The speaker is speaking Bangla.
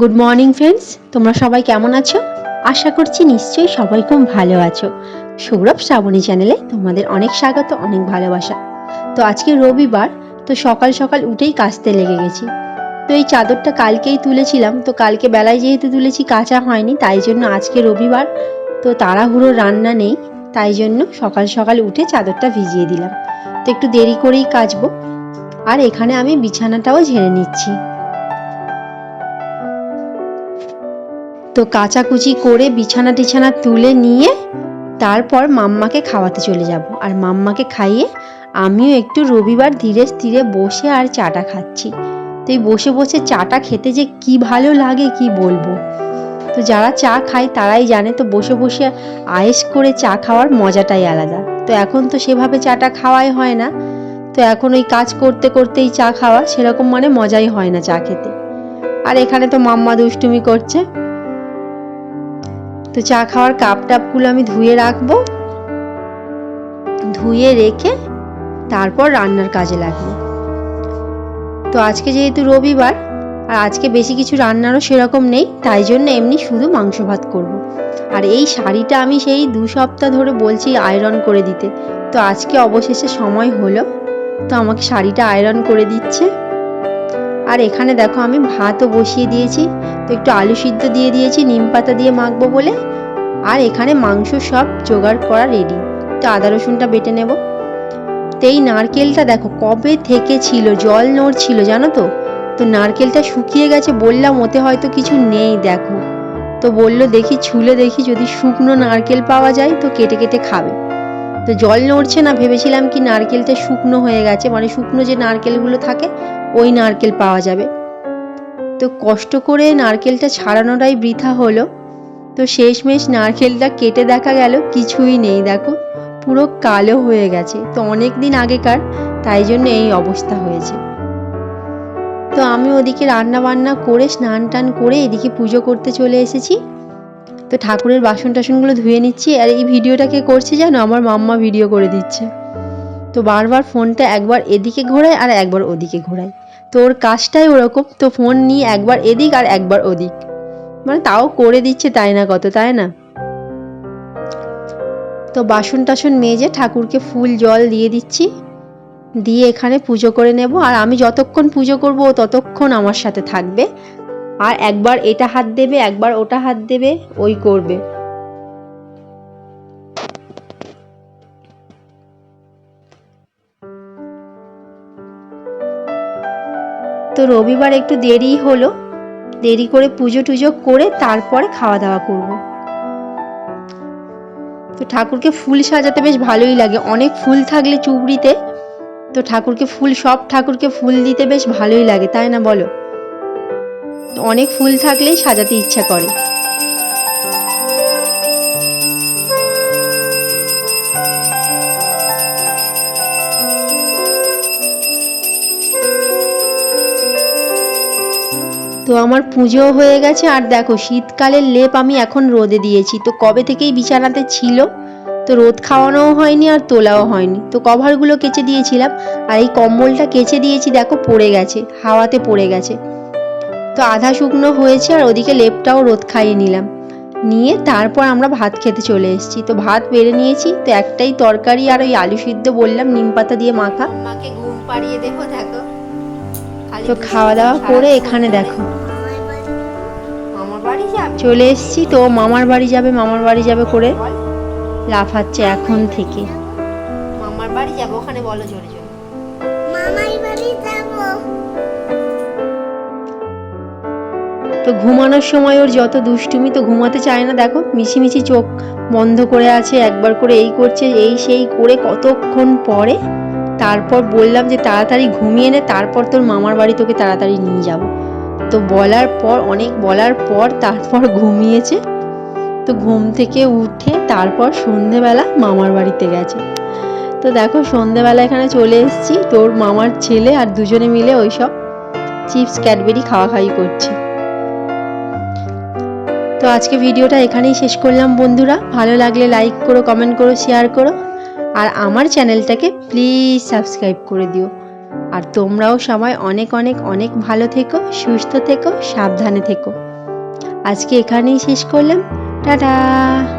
গুড মর্নিং ফ্রেন্ডস তোমরা সবাই কেমন আছো? আশা করছি নিশ্চয়ই সবাই খুব ভালো আছো। সৌরভ শ্রাবণী চ্যানেলে তোমাদের অনেক স্বাগত, অনেক ভালোবাসা। তো আজকে রবিবার, তো সকাল সকাল উঠেই কাচতে লেগে গেছি। তো এই চাদরটা কালকেই তুলেছিলাম, তো কালকে বেলায় যেহেতু তুলেছি, কাঁচা হয়নি, তাই জন্য আজকে রবিবার। তো তাড়াহুড়ো রান্না নেই, তাই জন্য সকাল সকাল উঠে চাদরটা ভিজিয়ে দিলাম। তো একটু দেরি করেই কাচবো। আর এখানে আমি বিছানাটাও ঝেড়ে নিচ্ছি। তো কাচাকুচি করে বিছানা টিছানা তুলে নিয়ে তারপর মাম্মাকে খাওয়াতে চলে যাব। আর মাম্মাকে খাইয়ে আমিও একটু রবিবার ধীরে স্থিরে বসে আর চাটা খাচ্ছি। তো এই বসে বসে চাটা খেতে যে কি ভালো লাগে কি বলব? তো যারা চা খায় তারাই জানে, তো বসে বসে আয়েস করে চা খাওয়ার মজাটাই আলাদা। তো এখন তো সেভাবে চাটা খাওয়াই হয় না। তো এখন ওই কাজ করতে করতেই চা খাওয়া, সেরকম মানে মজাই হয় না চা খেতে। আর এখানে তো মাম্মা দুষ্টুমি করছে। তো চা খাওয়ার কাপ টাপগুলো আমি ধুয়ে রাখব। ধুয়ে রেখে তারপর রান্নার কাজে লাগবো। তো আজকে যেহেতু রবিবার, আর আজকে বেশি কিছু রান্নারও সেরকম নেই, তাই জন্য এমনি শুধু মাংস ভাত করব। আর এই শাড়িটা আমি সেই দু সপ্তাহ ধরে বলছি আয়রন করে দিতে। তো আজকে অবশেষে সময় হলো, তো আমাকে শাড়িটা আয়রন করে দিচ্ছে। আর এখানে দেখো আমি ভাতও বসিয়ে দিয়েছি, তো একটু আলু সিদ্ধ দিয়ে দিয়েছি, নিম পাতা দিয়ে মাখবো বলে। আর এখানে মাংস সব জোগাড় করা রেডি তো আদা রসুনটা বেটে নেব। তো এই নারকেলটা দেখো কবে থেকে ছিল, জল নড়ছিল জানো তো? তো নারকেলটা শুকিয়ে গেছে বললাম ওতে হয়তো কিছু নেই, দেখো। তো বলল দেখি ছুলে দেখি যদি শুকনো নারকেল পাওয়া যায় তো কেটে কেটে খাবে। তো জল নড়ছে না, ভেবেছিলাম কি নারকেলটা শুকনো হয়ে গেছে মানে শুকনো যে নারকেলগুলো থাকে ওই নারকেল পাওয়া যাবে। তো কষ্ট করে নারকেলটা ছাড়ানোটাই বৃথা হলো। তো শেষমেশ নারকেলটা কেটে দেখা গেল, কিছুই নেই দেখো, পুরো কালো হয়ে গেছে। তো অনেক দিন আগেকার, তাই জন্য এই অবস্থা হয়েছে। তো আমি ওদিকে রান্না বান্না করে স্নান টান করে এদিকে পুজো করতে চলে এসেছি। তো ঠাকুরের বাসন টাসনগুলো ধুয়ে নিচ্ছি। আর এই ভিডিওটাকে করছে জানো? আমার মাম্মা ভিডিও করে দিচ্ছে। তো বারবার ফোনটা একবার এদিকে ঘোরায় আর একবার ওদিকে ঘোরায়। তো ওর কাজটাই ওরকম, তো ফোন নিয়ে একবার এদিক আর একবার ওদিক। মানে তাও করে দিচ্ছে তাই না কত, তাই না? তো বাসন টাসন মেজে ঠাকুরকে ফুল জল দিয়ে দিচ্ছি, দিয়ে এখানে পুজো করে নেব। আর আমি যতক্ষণ পুজো করব ও ততক্ষণ আমার সাথে থাকবে। আর একবার এটা হাত দেবে, একবার ওটা হাত দেবে, ওই করবে। তো রবিবার একটু দেরি হলো। দেরি করে পুজো টুজো করে তারপরে খাওয়া দাওয়া করব। তো ঠাকুরকে ফুল সাজাতে বেশ ভালোই লাগে। অনেক ফুল থাকলে চুবড়িতে, তো ঠাকুরকে ফুল, সব ঠাকুরকে ফুল দিতে বেশ ভালোই লাগে, তাই না বলো? অনেক ফুল থাকলেই সাজাতে ইচ্ছা করে। তো আমার পুজো হয়ে গেছে আর দেখো শীতকালের লেপ আমি এখন রোদে দিয়েছি। তো কবে থেকেই বিছানাতে ছিল? তো রোদ খাওয়ানোও হয়নি আর তোলাও হয়নি। তো কভারগুলো কেচে দিয়েছিলাম আর এই কম্বলটা কেচে দিয়েছি দেখো পড়ে গেছে হাওয়াতে পড়ে গেছে। তো আধা শুকনো হয়েছে আর ওদিকে লেপটাও রোদ খাইয়ে নিলাম। নিয়ে তারপর আমরা ভাত খেতে চলে এসেছি। তো ভাত বেড়ে নিয়েছি তো একটাই তরকারি আর ওই আলু সিদ্ধ বললাম নিম পাতা দিয়ে মাখা। মাকে ঘুম পাড়িয়ে দেখো দেখো। তো খাওয়া দাওয়া করে এখানে দেখো। চলে এসেছি তো মামার বাড়ি যাবে মামার বাড়ি যাবে করে। লাফাচ্ছে এখন থেকে। মামার বাড়ি যাব ওখানে বলো জোরে জোরে মামাই বাড়ি যাব। তো ঘুমানোর সময় ওর যত দুষ্টুমি তো ঘুমাতে চায় না দেখো মিছিমিছি চোখ বন্ধ করে আছে একবার করে এই করছে এই সেই করে কতক্ষণ পরে তারপর বললাম যে তাড়াতাড়ি ঘুমিয়ে নে তারপর তোর মামার বাড়ি তোকে তাড়াতাড়ি নিয়ে যাব। তো বলার পর, অনেক বলার পর তারপর ঘুমিয়েছে। তো ঘুম থেকে উঠে তারপর সন্ধেবেলা মামার বাড়িতে গেছে। তো দেখো সন্ধেবেলা এখানে চলে এসেছি, তোর মামার ছেলে আর দুজনে মিলে ওইসব চিপস, ক্যাডবেরি খাওয়া খাওয়ি করছে। তো আজকে ভিডিওটা এখানেই শেষ করলাম বন্ধুরা। ভালো লাগলে লাইক করো কমেন্ট করো শেয়ার করো। আর আমার চ্যানেলটাকে প্লিজ সাবস্ক্রাইব করে দিও। আর তোমরাও সবাই অনেক অনেক অনেক ভালো থেকো, সুস্থ থেকো, সাবধানে থেকো। আজকে এখানেই শেষ করলাম। টাটা!